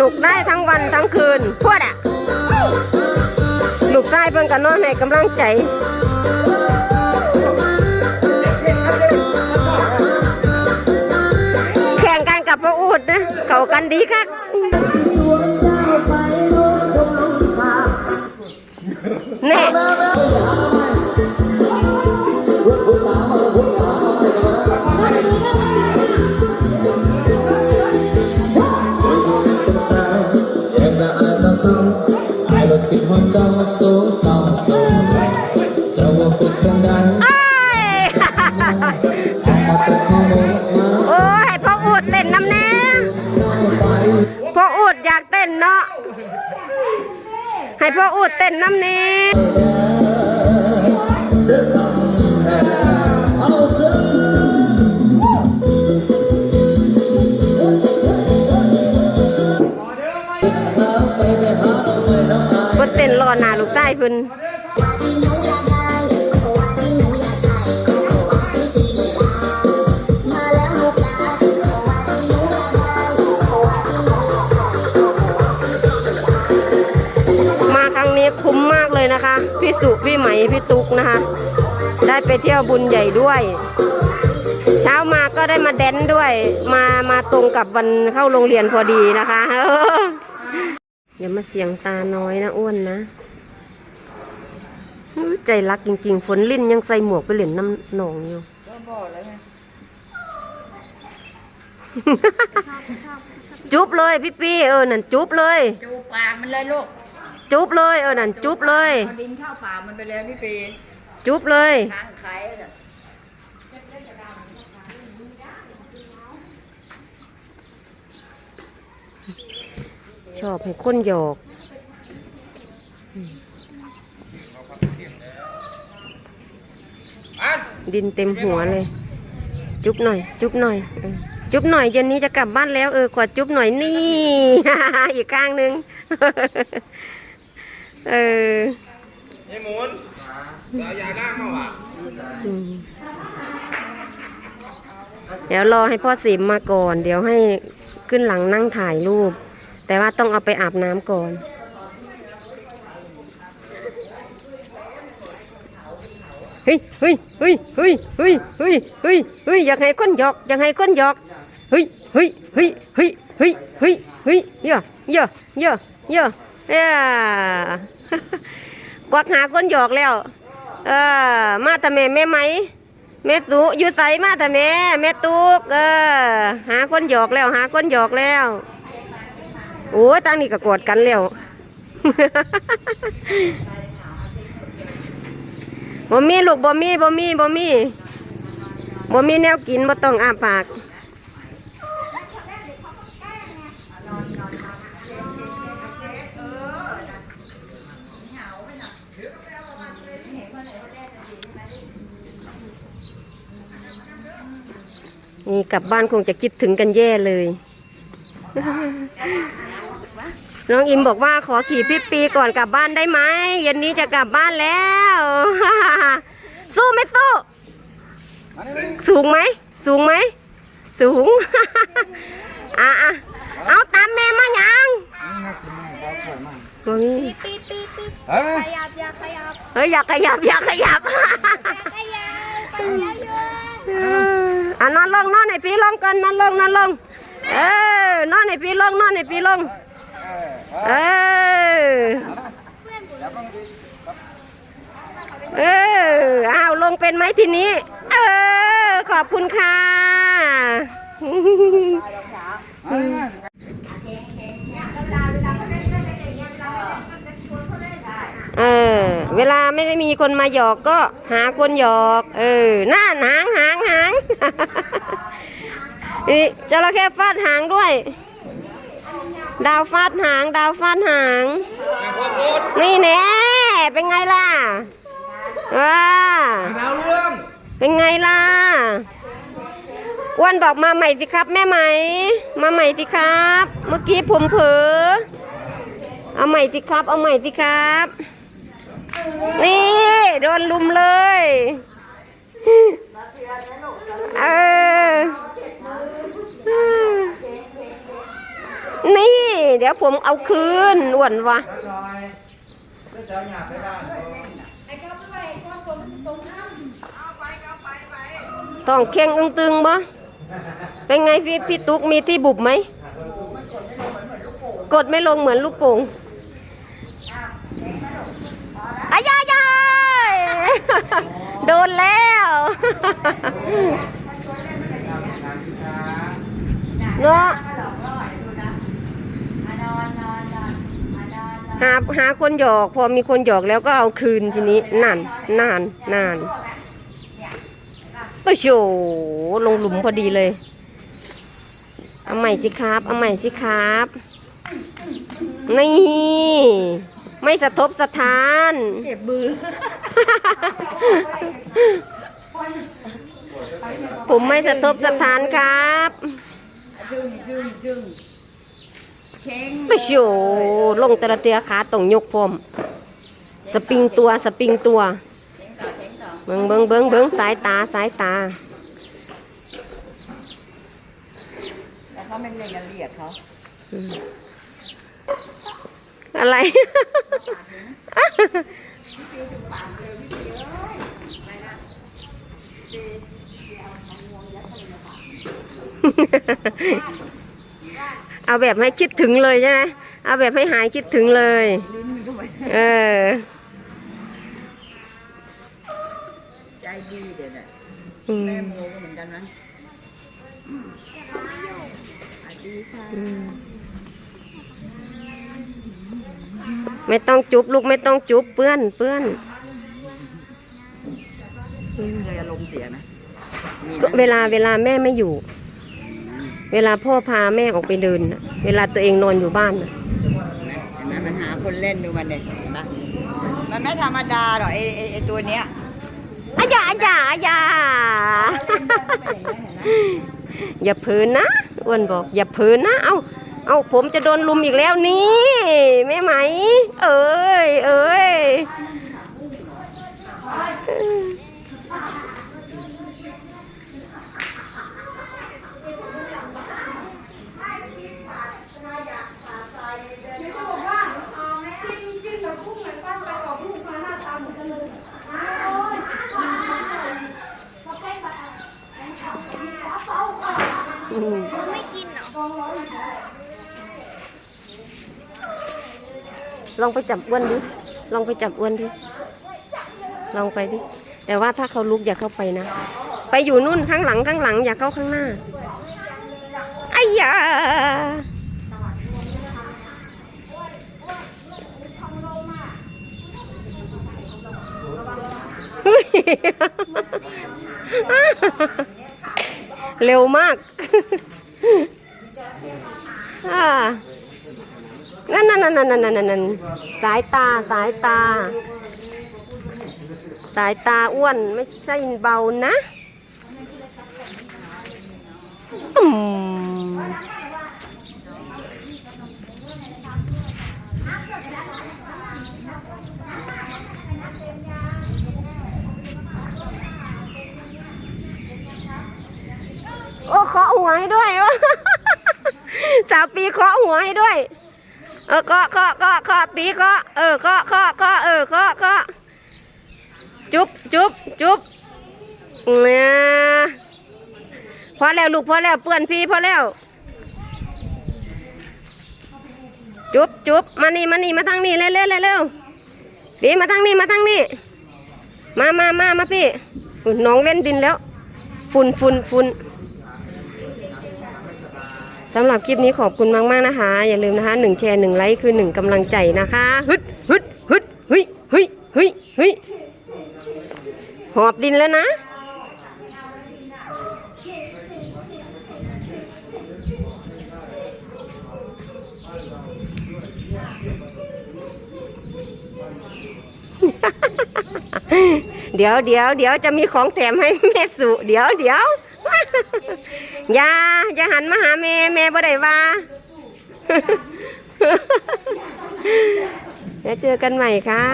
นุกได้ทั้งวันทั้งคืนพวดอะลูกชายเพิ่นก็นอนให้กำลังใจแข่งกันกับพระอูดนะเขากันดีคักแน่าโซเศร้าโศกเจ้าว่าเป็นจังใดเอ้ยมาเป็นข้อมูลมาโอ้ยพ่ออูดเต้นน้ำแน่เข้าไปพ่ออุดอยากเต้นเนาะให้พ่ออูดเต้นน้ำแน่ เพิ่นมาครั้งนี้คุ้มมากเลยนะคะ พี่สุพี่ไหม พี่ตุ๊กนะคะ ได้ไปเที่ยวบุญใหญ่ด้วย เช้ามาก็ได้มาแดนด้วย มามาตรงกับวันเข้าโรงเรียนพอดีนะคะเอย่ามาเสียงตาน้อยนะอ้วนนะ ใจรักจริงๆ ฝนลิ้นยังใส่หมวกไปเหรียญน้ำหนองอยู่จุ๊บเลยพี่ปี้เออนั่นจุ๊บเลย จูปากมันเลยลูกจุ๊บเลยเออนั่นจุ๊บเลยเอาดินเข้าปากมันไปแล้วพี่ปีจุ๊บเลย ทางไข่น่ะชอบให้คนหยอก ดินเต็มหัวเลย จุ๊บหน่อย จุ๊บหน่อยเออจุ๊บหน่อยเย็นนี้จะกลับบ้านแล้วเออขอจุ๊บหน่อยนี่ อีกข้างหนึ่งเออไอ้หมุนเอายาล้างมาว่ะอืมเดี๋ยวรอให้พ่อสิมมาก่อน เดี๋ยวให้ขึ้นหลังนั่งถ่ายรูป แต่ว่าต้องเอาไปอาบน้ำก่อน ฮ้ยเฮ้ยเฮ้ยเฮ้ยเฮ้ยเฮ้ยเฮ้ยเฮ้ยอยากให้คนหยอกอยากให้คนหยอกเฮ้ยเฮ้ยเฮ้ยเฮ้ยเฮ้ยเฮ้ยเฮ้ยเยอะเยอะเยอะเยอะเอ้อกวักหาคนหยอกแล้วเออมาแต่แม่แม่ไหมแม่ตุอยู่ใสมาแต่แม่แม่ตุกเออหาคนหยอกแล้ว หาคนหยอกแล้วโอ้ยตั้งนี่ก็กอดกันแล้ว บ่มีลูกบ่มีบ่มีบ่มีบ่มีแนวกินบ่ต้องอ้าปากนี่กลับบ้านคงจะคิดถึงกันแย่เลย น้องอิมบอกว่าขอขี่พี่ปีก่อนกลับบ้านได้ไหมเย็นนี้จะกลับบ้านแล้ว สู้ไหมสู้สูงไหมสูงไหมสูงอะอะเอาตามแม่มายังบ่มีปีปีปีเอ้ยขยับอยากขยับเฮ้ยอยากขยับอยากขยับขยับขยับเยอะอะนอนลงนอนให้พี่ลงกันนอนลงนอนลงเออนอนให้พี่ลงนอนให้พี่ลง เออเอออ้าวลงเป็นไหมทีนี้ เออ ขอบคุณค่ะเออ เวลาไม่ได้มีคนมาหยอกก็หาคนหยอก เออหน่าหางหางหางนี่จระเข้ฟาดหางด้วย ดาวฟาดหาง ดาวฟาดหาง นี่แน่เป็นไงล่ะว้าดาวเรื่องเป็นไงล่ะอ้วนบอกมาใหม่สิครับ แม่ไหม มาใหม่สิครับ เมื่อกี้ผมเผลอเอาใหม่สิครับ เอาใหม่สิครับ นี่โดนลุมเลย เออ นี่ เดี๋ยวผมเอาคืนอ้วนวะต้องเข่งอึ้งตึงบ่เป็นไงพี่พี่ตุ๊กมีที่บุบไหม กดไม่ลงเหมือนลูกโป่งอายายายโดนแล้วเนาะ หาหาคนหยอก พอมีคนหยอกแล้วก็เอาคืนทีนี้นานนานนานก็โชลงหลุมพอดีเลยเอาใหม่สิครับเอาใหม่สิครับนี่ไม่สะทบสะท้านเจ็บมือ ผมไม่สะทบสะท้านครับ ไปโชลงแต่ละเตียขาต้องยกพร้อม สปริงตัวสปริงตัวเบิงเบิงเบิงเบิงสายตาสายตาแล้วเขาไม่เล่นกันเรียกเขาอะไร เอาแบบให้คิดถึงเลยใช่ไหมเอาแบบให้หายคิดถึงเลย เออ ใจดีเดี๋ยวน่ะอืมแม่โมก็เหมือนกันนะอืมสวัสดีค่ะอืมไม่ต้องจุบลูกไม่ต้องจุบเปื้อนเปื้อนเคยอารมณ์เสียนะมีก็เวลาเวลาแม่ไม่อยู่ เวลาพ่อพาแม่ออกไปเดินน่ะเวลาตัวเองนอนอยู่บ้านน่ะเห็นไหมมันหาคนเล่นดูมันเนี่ยเห็นไหมมันไม่ธรรมดาหรอกไอไอ้ไอตัวเนี้ยอาอย่าอย่าอย่าอย่าเผลอนะอ้วนบอก อย่าเผลอนะ เอาเอาผมจะโดนลุมอีกแล้วนี่แม่ไหม เอ้ยเอ้ย อืมลองไปจับอ้วนดิ ลองไปจับอ้วนดิ ลองไปดิ แต่ว่าถ้าเขาลุกอย่าเข้าไปนะ ไปอยู่นู่นข้างหลังข้างหลัง อย่าเข้าข้างหน้าไอ้ยาเร็วมาก อ่านั่นนั่นนั่นนั่นนั่นนั่นสายตาสายตา สายตาอ้วนไม่ใช่เบานะอืม โอ้เคาะหัวให้ด้วยวะสาวปีเคาะหัวให้ด้วย เออเคาะเคาะเคาะเคาะปีเคาะเออเคาะเคาะเคาะเออเคาะเคาะจุ๊บจุ๊บจุ๊บเนี่ยพอแล้วลูกพอแล้วเปื้อนพี่พอแล้ว จุ๊บจุ๊บมานี่มานี่มาทางนี้เร็วเร็วเร็วเร็วพี่มาทางนี้มาทางนี้มามามามาพี่น้องเล่นดินแล้ว ฝุ่นฝุ่นฝุ่น สำหรับคลิปนี้ขอบคุณมากๆนะคะ อย่าลืมนะคะหนึ่งแชร์หนึ่งไลค์คือหนึ่งกำลังใจนะคะฮึดฮึดฮึดฮึยฮึยฮึยฮึยหอบดินแล้วนะเดี๋ยวเดี๋ยวเดี๋ยวจะมีของแถมให้แม่สุ เดี๋ยวเดี๋ยว อย่าอย่าหันมาหาแม่แม่บ่ได้ว่าแล้วเจอกันใหม่ค่ะ